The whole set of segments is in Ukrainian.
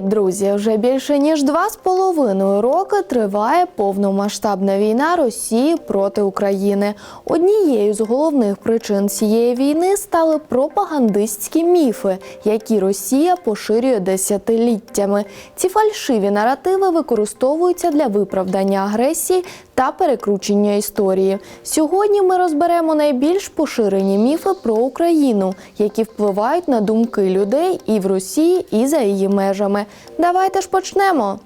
Друзі! Вже більше ніж два з половиною роки триває повномасштабна війна Росії проти України. Однією з головних причин цієї війни стали пропагандистські міфи, які Росія поширює десятиліттями. Ці фальшиві наративи використовуються для виправдання агресії та перекручення історії. Сьогодні ми розберемо найбільш поширені міфи про Україну, які впливають на думки людей і в Росії, і за її межами. Давайте ж почнемо.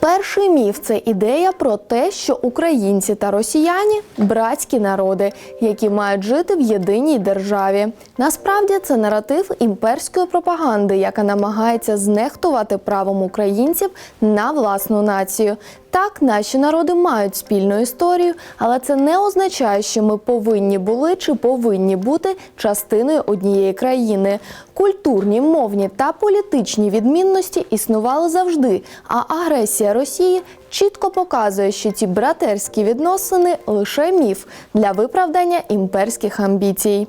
Перший міф це ідея про те, що українці та росіяни братські народи, які мають жити в єдиній державі. Насправді це наратив імперської пропаганди, яка намагається знехтувати правом українців на власну націю. Так, наші народи мають спільну історію, але це не означає, що ми повинні були чи повинні бути частиною однієї країни. Культурні, мовні та політичні відмінності існували завжди. А агресія Росії чітко показує, що ці братерські відносини лише міф для виправдання імперських амбіцій.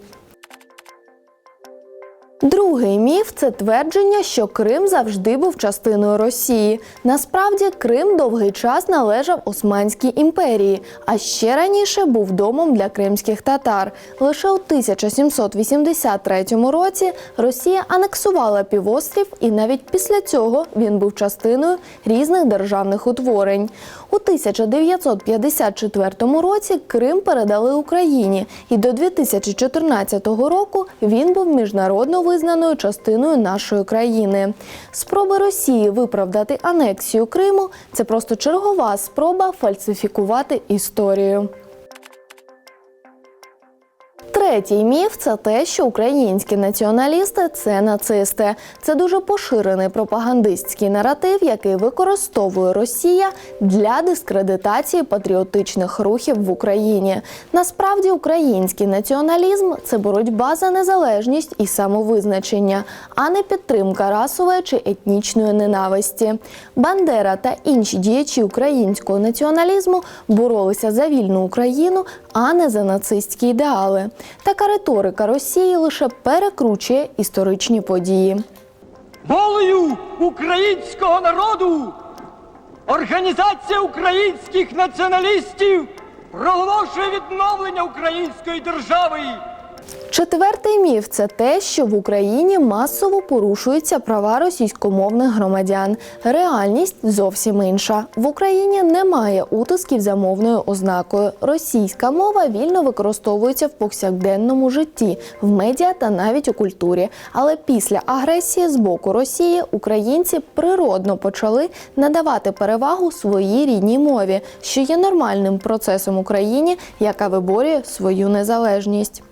Другий міф це твердження, що Крим завжди був частиною Росії. Насправді Крим довгий час належав Османській імперії, а ще раніше був домом для кримських татар. Лише у 1783 році Росія анексувала півострів, і навіть після цього він був частиною різних державних утворень. У 1954 році Крим передали Україні, і до 2014 року він був міжнародно визнаною частиною нашої країни. Спроби Росії виправдати анексію Криму це просто чергова спроба фальсифікувати історію. Третій міф це те, що українські націоналісти це нацисти. Це дуже поширений пропагандистський наратив, який використовує Росія для дискредитації патріотичних рухів в Україні. Насправді, український націоналізм це боротьба за незалежність і самовизначення, а не підтримка расової чи етнічної ненависті. Бандера та інші діячі українського націоналізму боролися за вільну Україну, а не за нацистські ідеали. Така риторика Росії лише перекручує історичні події. волею українського народу Організація українських націоналістів проголошує відновлення української держави. Четвертий міф це те, що в Україні масово порушуються права російськомовних громадян. Реальність зовсім інша. В Україні немає утисків за мовною ознакою. Російська мова вільно використовується в повсякденному житті, в медіа та навіть у культурі. Але після агресії з боку Росії українці природно почали надавати перевагу своїй рідній мові, що є нормальним процесом Україні, яка виборює свою незалежність.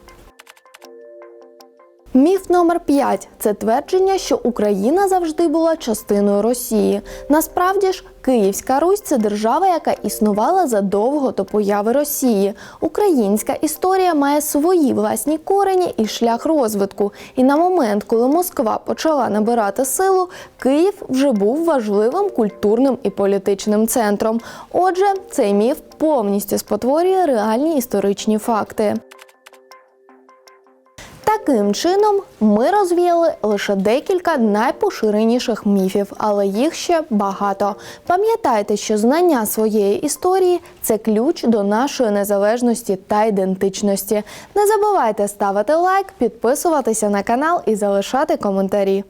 Міф номер 5 – це твердження, що Україна завжди була частиною Росії. Насправді ж, Київська Русь це держава, яка існувала задовго до появи Росії. Українська історія має свої власні корені і шлях розвитку. І на момент, коли Москва почала набирати силу, Київ вже був важливим культурним і політичним центром. Отже, цей міф повністю спотворює реальні історичні факти. Таким чином, ми розвіяли лише декілька найпоширеніших міфів, але їх ще багато. Пам'ятайте, що знання своєї історії це ключ до нашої незалежності та ідентичності. Не забувайте ставити лайк, підписуватися на канал і залишати коментарі.